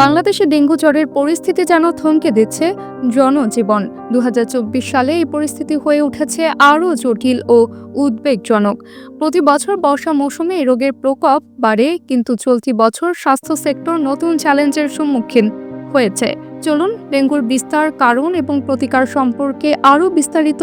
বাংলাদেশে ডেঙ্গু জ্বরের পরিস্থিতি যেন থমকে দিচ্ছে জনজীবন। দু হাজার চব্বিশ সালে এই পরিস্থিতি হয়ে উঠেছে আরও জটিল ও উদ্বেগজনক। প্রতি বছর বর্ষা মৌসুমে এই রোগের প্রকোপ বাড়ে, কিন্তু চলতি বছর স্বাস্থ্য সেক্টর নতুন চ্যালেঞ্জের সম্মুখীন হয়েছে। চলুন ডেঙ্গুর বিস্তার, কারণ এবং প্রতিকার সম্পর্কে আরও বিস্তারিত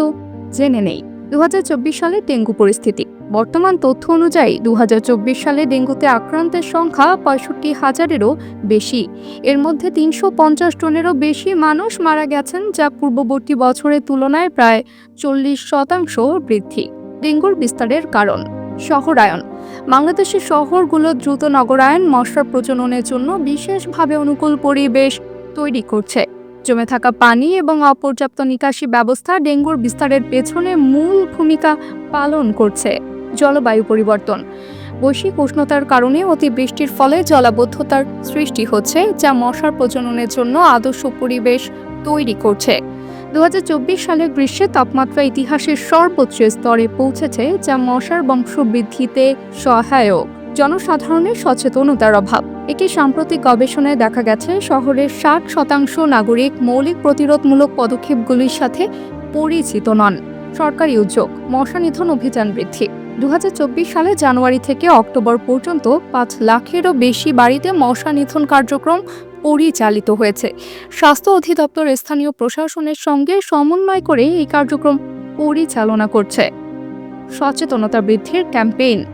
জেনে নেই। দু হাজার চব্বিশ সালে ডেঙ্গু পরিস্থিতি। বর্তমান তথ্য অনুযায়ী দু হাজার চব্বিশ সালে ডেঙ্গুতে আক্রান্তের সংখ্যা পঁয়ষট্টি হাজারেরও বেশি। এর মধ্যে তিনশো পঞ্চাশ টনেরও বেশি মানুষ মারা গেছেন, যা পূর্ববর্তী বছরের তুলনায় প্রায় চল্লিশ শতাংশ বৃদ্ধি। ডেঙ্গুর বিস্তারের কারণ। শহরায়ন বাংলাদেশের শহরগুলো দ্রুত নগরায়ন মশার প্রজননের জন্য বিশেষভাবে অনুকূল পরিবেশ তৈরি করছে। জমে থাকা পানি এবং অপর্যাপ্ত নিকাশি ব্যবস্থা ডেঙ্গুর বিস্তারের পেছনে মূল ভূমিকা পালন করছে। জলবায়ু পরিবর্তন। বৈশ্বিক উষ্ণতার কারণে অতিবৃষ্টির ফলে জলাবদ্ধতার সৃষ্টি হচ্ছে, যা মশার প্রজননের জন্য আদর্শ পরিবেশ তৈরি করছে। দু হাজার চব্বিশ সালে গ্রীষ্মে তাপমাত্রা ইতিহাসের সর্বোচ্চ স্তরে পৌঁছেছে, যা মশার বংশবৃদ্ধিতে সহায়ক। জনসাধারণের সচেতনতার অভাব। একটি সাম্প্রতিক গবেষণায় দেখা গেছে, শহরের ষাট শতাংশ নাগরিক মৌলিক প্রতিরোধমূলক পদক্ষেপগুলির সাথে পরিচিত নন। সরকারি উদ্যোগ, মশা নিধন অভিযান বৃদ্ধি। দু হাজার চব্বিশ সালে জানুয়ারি থেকে অক্টোবর পর্যন্ত পাঁচ লাখেরও বেশি বাড়িতে মশা নিধন কার্যক্রম পরিচালিত হয়েছে। স্বাস্থ্য অধিদপ্তর স্থানীয় প্রশাসনের সঙ্গে সমন্বয় করে এই কার্যক্রম পরিচালনা করছে। সচেতনতা বৃদ্ধির ক্যাম্পেইন।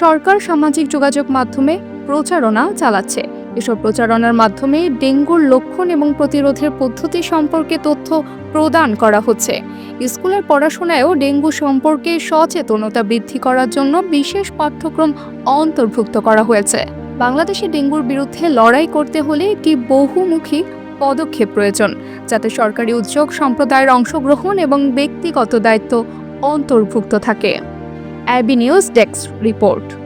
সরকার সামাজিক যোগাযোগ মাধ্যমে প্রচারণা চালাচ্ছে। এসব প্রচারণার মাধ্যমে ডেঙ্গুর লক্ষণ এবং প্রতিরোধের পদ্ধতি সম্পর্কে তথ্য প্রদান করা হচ্ছে। স্কুলের পড়াশোনায়ও ডেঙ্গু সম্পর্কে সচেতনতা বৃদ্ধি করার জন্য বিশেষ পাঠ্যক্রম অন্তর্ভুক্ত করা হয়েছে। বাংলাদেশে ডেঙ্গুর বিরুদ্ধে লড়াই করতে হলে একটি বহুমুখী পদক্ষেপ প্রয়োজন, যাতে সরকারি উদ্যোগ, সম্প্রদায়ের অংশগ্রহণ এবং ব্যক্তিগত দায়িত্ব অন্তর্ভুক্ত থাকে। অ্যাবি নিউজ ডেস্ক রিপোর্ট।